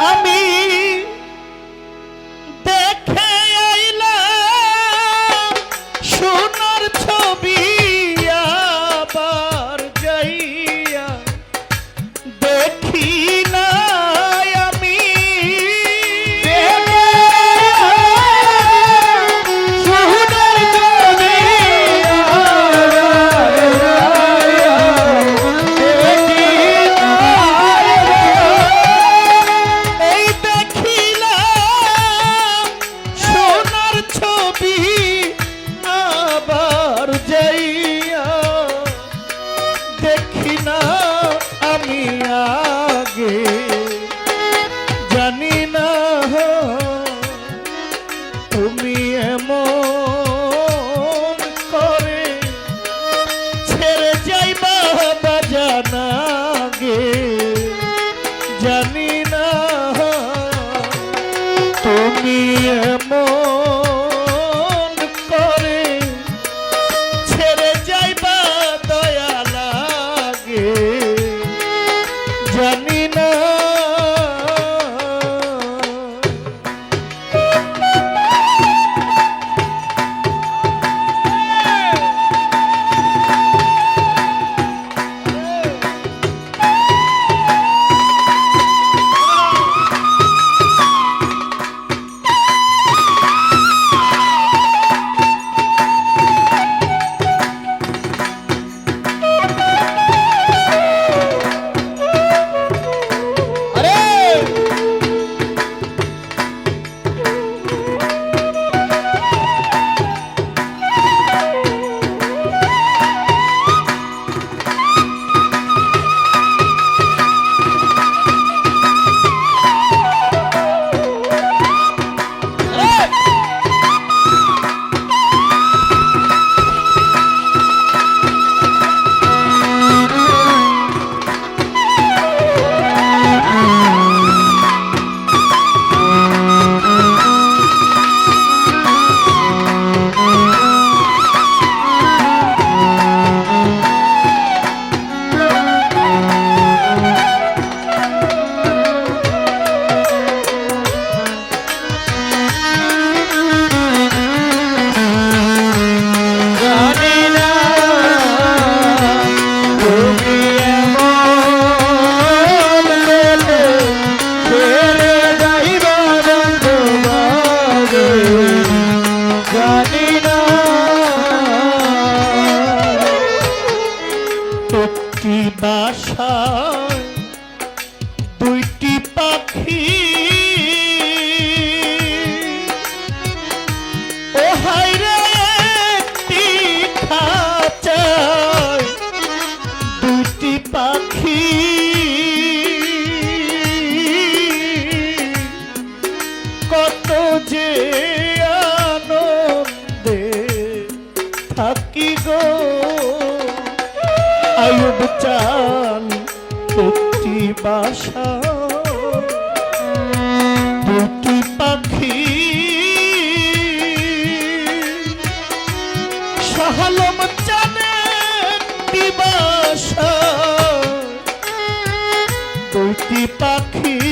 আমি চান একটি বাসা। দুটি পাখি। সাহালম চান বাসা দুটি পাখি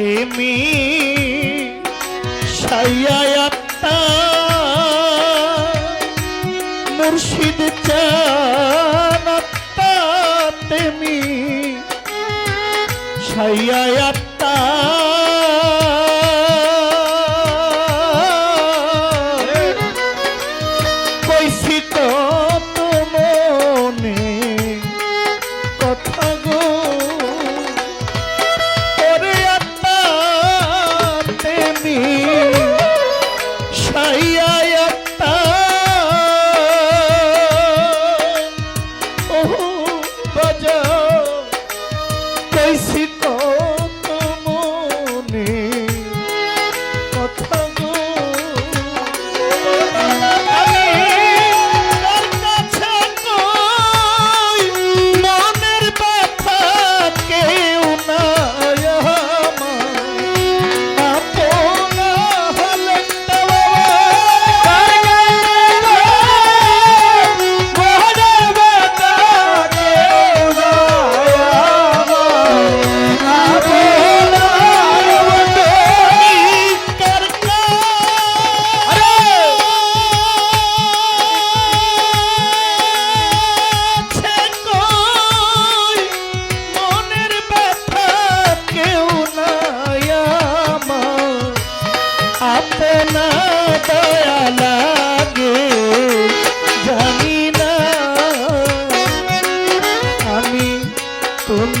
প্রেমী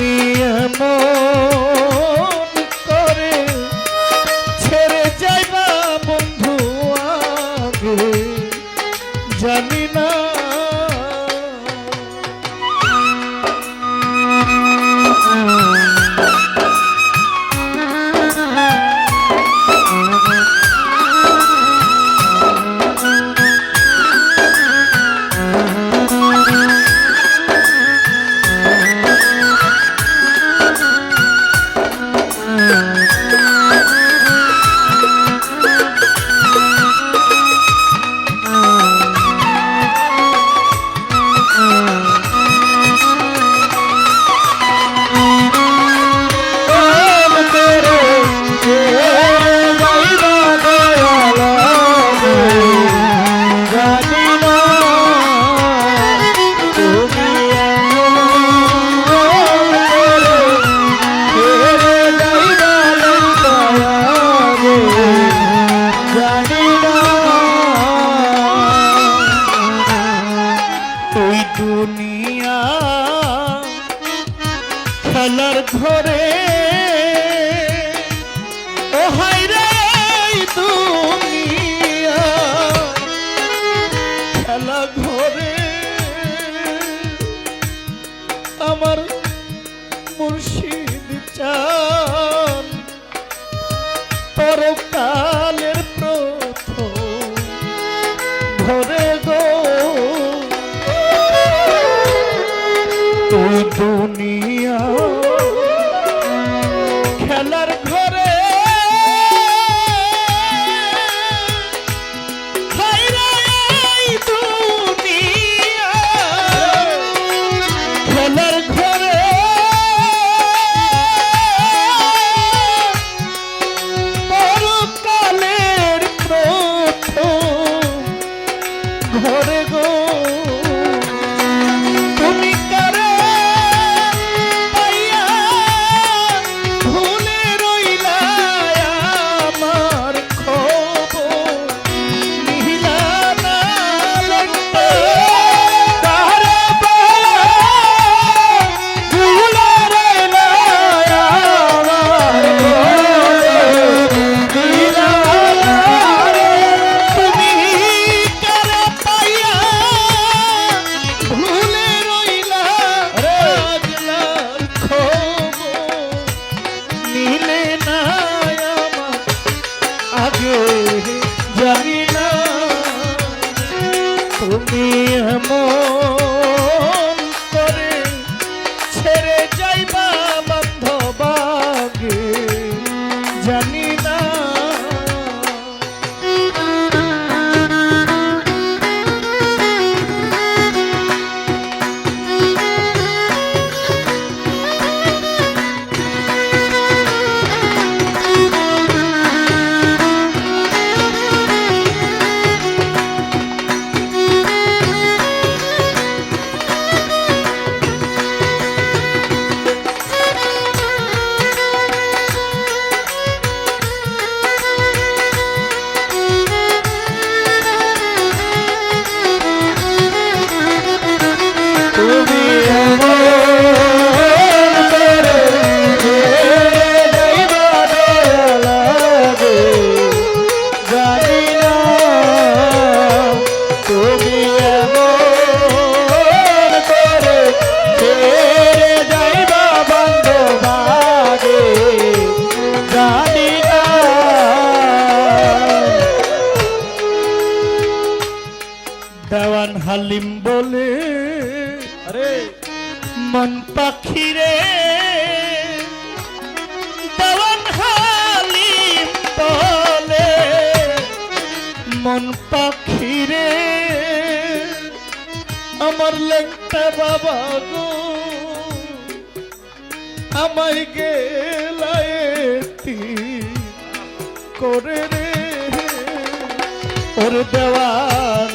তুমি এমন amor চিনে জানি না তুমি আমার মন পাখিরে, দেওয়ান হালিম বলে। মন পাখিরে, আমার লেখটা বাবা গো, আমায় গেলায়েতি করে রে। ওর দেওয়ান